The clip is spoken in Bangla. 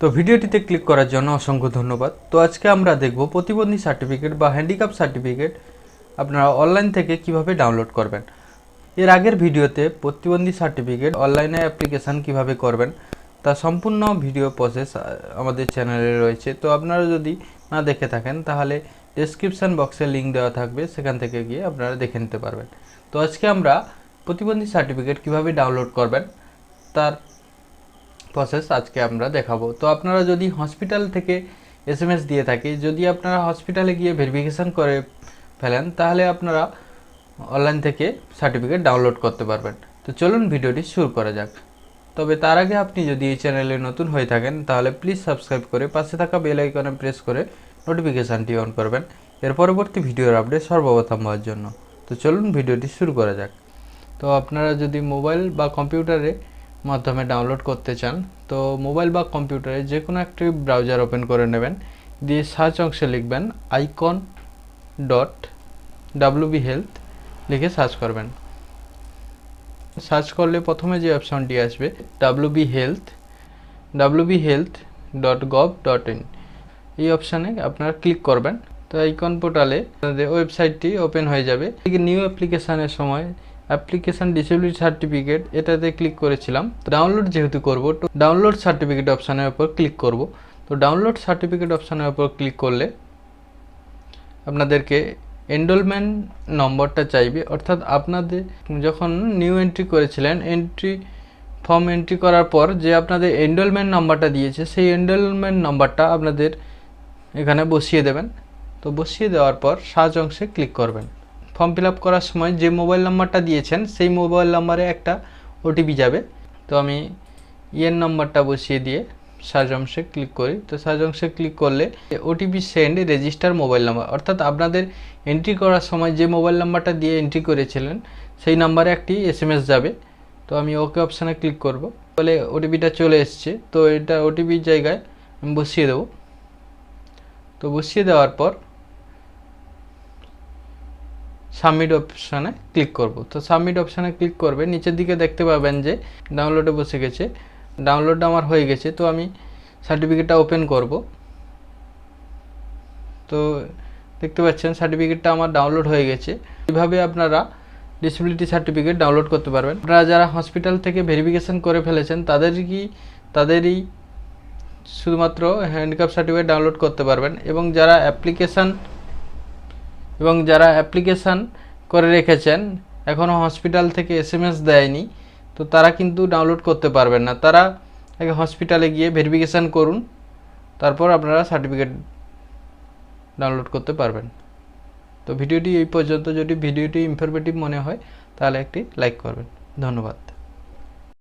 তো ভিডিওটিতে ক্লিক করার জন্য অসংখ্য ধন্যবাদ। তো আজকে আমরা দেখব প্রতিবন্ধী সার্টিফিকেট বা হ্যান্ডিক্যাপ সার্টিফিকেট আপনারা অনলাইন থেকে কীভাবে ডাউনলোড করবেন। এর আগের ভিডিওতে প্রতিবন্ধী সার্টিফিকেট অনলাইনে অ্যাপ্লিকেশান কীভাবে করবেন, তা সম্পূর্ণ ভিডিও প্রসেস আমাদের চ্যানেলে রয়েছে। তো আপনারা যদি না দেখে থাকেন, তাহলে ডেসক্রিপশান বক্সে লিঙ্ক দেওয়া থাকবে, সেখান থেকে গিয়ে আপনারা দেখে নিতে পারবেন। তো আজকে আমরা প্রতিবন্ধী সার্টিফিকেট কীভাবে ডাউনলোড করবেন, তার প্রসেস আজকে আমরা দেখাবো। তো আপনারা যদি হসপিটাল থেকে এসএমএস দিয়ে থাকি, যদি আপনারা হসপিটালে গিয়ে ভেরিফিকেশান করে ফেলেন, তাহলে আপনারা অনলাইন থেকে সার্টিফিকেট ডাউনলোড করতে পারবেন। তো চলুন ভিডিওটি শুরু করা যাক। তবে তার আগে আপনি যদি এই চ্যানেলে নতুন হয়ে থাকেন, তাহলে প্লিজ সাবস্ক্রাইব করে পাশে থাকা বেল আইকনে প্রেস করে নোটিফিকেশানটি অন করবেন। এর পরবর্তী ভিডিওর আপডেট সর্বপ্রথম পাওয়ার জন্য। তো চলুন ভিডিওটি শুরু করা যাক। তো আপনারা যদি মোবাইল বা কম্পিউটারে মাধ্যমে ডাউনলোড করতে চান, তো মোবাইল বা কম্পিউটারে যে কোনো একটি ব্রাউজার ওপেন করে নেবেন। দিয়ে সার্চ অংশে লিখবেন আইকন ডট ডাব্লিউবি হেলথ লিখে সার্চ করবেন। সার্চ করলে প্রথমে যে অপশনটি আসবে WB health WB health dot gov dot in এই অপশানে আপনারা ক্লিক করবেন। তো আইকন পোর্টালে ওয়েবসাইটটি ওপেন হয়ে যাবে। নিউ অ্যাপ্লিকেশানের সময় অ্যাপ্লিকেশান ডিসেবিলিটি সার্টিফিকেট, এটাতে ক্লিক করেছিলাম। ডাউনলোড যেহেতু করব, তো ডাউনলোড সার্টিফিকেট অপশানের উপর ক্লিক করব। তো ডাউনলোড সার্টিফিকেট অপশানের উপর ক্লিক করলে আপনাদেরকে এনরোলমেন্ট নম্বরটা চাইবে। অর্থাৎ আপনাদের যখন নিউ এন্ট্রি করেছিলেন এন্ট্রি ফর্ম এন্ট্রি করার পর যে আপনাদের এনরোলমেন্ট নাম্বারটা দিয়েছে, সেই এনরোলমেন্ট নাম্বারটা আপনাদের এখানে বসিয়ে দেবেন। তো বসিয়ে দেওয়ার পর সার্চ অংশে ক্লিক করবেন। ফর্ম ফিল আপ করার সময় যে মোবাইল নাম্বারটা দিয়েছেন, সেই মোবাইল নাম্বারে একটা ওটিপি যাবে। তো আমি ইয়ের নাম্বারটা বসিয়ে দিয়ে সার্চ অংশে ক্লিক করি। তো সার্চ অংশে ক্লিক করলে OTP send register mobile number, অর্থাৎ আপনাদের এন্ট্রি করার সময় যে মোবাইল নাম্বারটা দিয়ে এন্ট্রি করেছিলেন, সেই নাম্বারে একটি এসএমএস যাবে। তো আমি ওকে অপশানে ক্লিক করব। বলে ওটিপিটা চলে এসছে। তো এটা ওটিপির জায়গায় আমি বসিয়ে দেবো। তো বসিয়ে দেওয়ার পর সাবমিট অপশানে ক্লিক করব। তো সাবমিট অপশানে ক্লিক করবে, নিচের দিকে দেখতে পাবেন যে ডাউনলোডে বসে গেছে। ডাউনলোডটা আমার হয়ে গেছে, তো আমি সার্টিফিকেটটা ওপেন করব। তো দেখতে পাচ্ছেন সার্টিফিকেটটা আমার ডাউনলোড হয়ে গেছে। এইভাবে আপনারা ডিসেবিলিটি সার্টিফিকেট ডাউনলোড করতে পারবেন। আপনারা যারা হসপিটাল থেকে ভেরিফিকেশন করে ফেলেছেন তাদের কি তাদেরই শুধুমাত্র হ্যান্ডিক্যাপ সার্টিফিকেট ডাউনলোড করতে পারবেন এবং যারা অ্যাপ্লিকেশান এবং যারা অ্যাপ্লিকেশান করে রেখেছেন এখনও হসপিটাল থেকে এস এম এস দেয়নি, তো তারা কিন্তু ডাউনলোড করতে পারবেন না। তারা আগে হসপিটালে গিয়ে ভেরিফিকেশান করুন, তারপর আপনারা সার্টিফিকেট ডাউনলোড করতে পারবেন। তো ভিডিওটি এই পর্যন্ত। যদি ভিডিওটি ইনফরমেটিভ মনে হয়, তাহলে একটি লাইক করবেন। ধন্যবাদ।